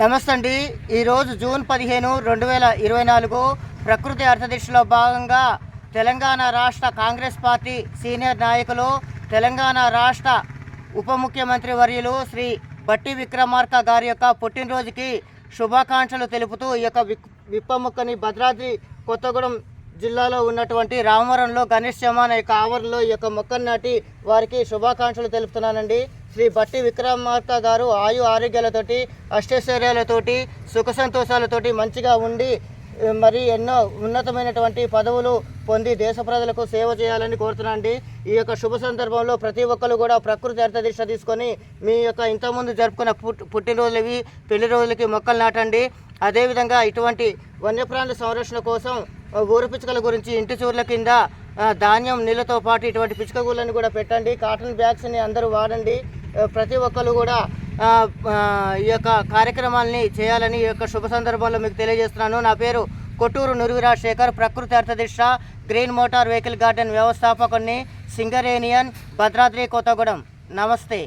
నమస్తే అండి ఈరోజు జూన్ పదిహేను రెండు వేల ఇరవై నాలుగు ప్రకృతి అర్థదిశలో భాగంగా తెలంగాణ రాష్ట్ర కాంగ్రెస్ పార్టీ సీనియర్ నాయకులు తెలంగాణ రాష్ట్ర ఉప ముఖ్యమంత్రి వర్యులు శ్రీ బట్టి విక్రమార్క గారి యొక్క పుట్టినరోజుకి శుభాకాంక్షలు తెలుపుతూ ఈ యొక్క విప్పముక్కని భద్రాద్రి కొత్తగూడెం జిల్లాలో ఉన్నటువంటి రామవరంలో గణేష్ చమాన్ యొక్క ఆవరణలో ఈ యొక్క మొక్కను నాటి వారికి శుభాకాంక్షలు తెలుపుతున్నానండి. శ్రీ భట్టి విక్రమార్క గారు ఆయు ఆరోగ్యాలతోటి అష్టైశ్వర్యాలతోటి సుఖ సంతోషాలతోటి మంచిగా ఉండి మరి ఎన్నో ఉన్నతమైనటువంటి పదవులు పొంది దేశ ప్రజలకు సేవ చేయాలని కోరుతున్నాండి ఈ యొక్క శుభ సందర్భంలో ప్రతి ఒక్కరు కూడా ప్రకృతి అర్థదిశ తీసుకొని మీ యొక్క ఇంతకుముందు జరుపుకున్న పుట్ పుట్టినరోజులవి పెళ్ళి రోజులకి మొక్కలు నాటండి. అదేవిధంగా ఇటువంటి వన్యప్రాణుల సంరక్షణ కోసం ఊరు పిచ్చుకల గురించి ఇంటి చూర్ల కింద ధాన్యం నీళ్ళతో పాటు ఇటువంటి పిచ్చుక గూళ్ళని కూడా పెట్టండి. కాటన్ బ్యాగ్స్ని అందరూ వాడండి. ప్రతి ఒక్కరు కూడా ఈ యొక్క కార్యక్రమాల్ని చేయాలని ఈ యొక్క శుభ సందర్భంలో మీకు తెలియజేస్తున్నాను. నా పేరు కొట్టూరు నురువిరాజ్ శేఖర్ ప్రకృతి అర్థదిష్ట గ్రీన్ మోటార్ వెహికల్ గార్డెన్ వ్యవస్థాపకుడిని సింగరేనియన్ భద్రాద్రి కొత్తగూడెం నమస్తే.